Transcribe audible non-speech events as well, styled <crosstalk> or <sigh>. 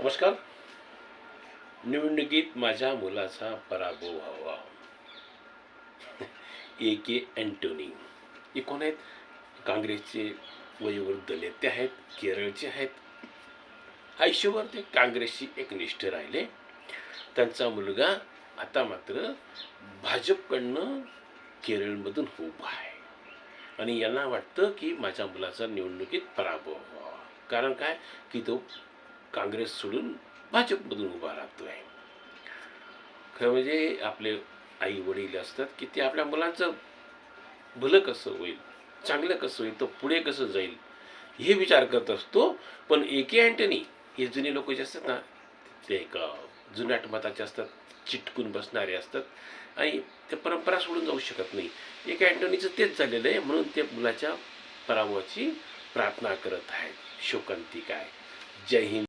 नमस्कार. निवडणुकीत माझ्या मुलाचा पराभव व्हावा. <laughs> ए के अँटोनी. हे कोण आहेत. काँग्रेसचे वयोवृद्ध नेते आहेत. केरळचे आहेत. आयुष्यभर ते काँग्रेसशी एकनिष्ठ राहिले. त्यांचा मुलगा आता मात्र भाजपकडनं केरळमधून उभा आहे. आणि यांना वाटतं की माझ्या मुलाचा निवडणुकीत पराभव व्हावा. कारण काय? की तो काँग्रेस सोडून भाजपमधून उभा राहतो आहे खरं म्हणजे आपले आई वडील असतात की ते आपल्या मुलांचं भलं कसं होईल चांगलं कसं होईल तो पुढे कसं जाईल हे विचार करत असतो. पण ए के अँटनी हे जुने लोक जे असतात ना ते एक जुन्याट जुनाट मताचे असतात चिटकून बसणारे असतात आणि ते परंपरा सोडून जाऊ शकत नाही. ए के तेच झालेलं आहे म्हणून ते मुलाच्या पराभवाची प्रार्थना करत आहेत. शोकांतिका आहे. जय हिंद.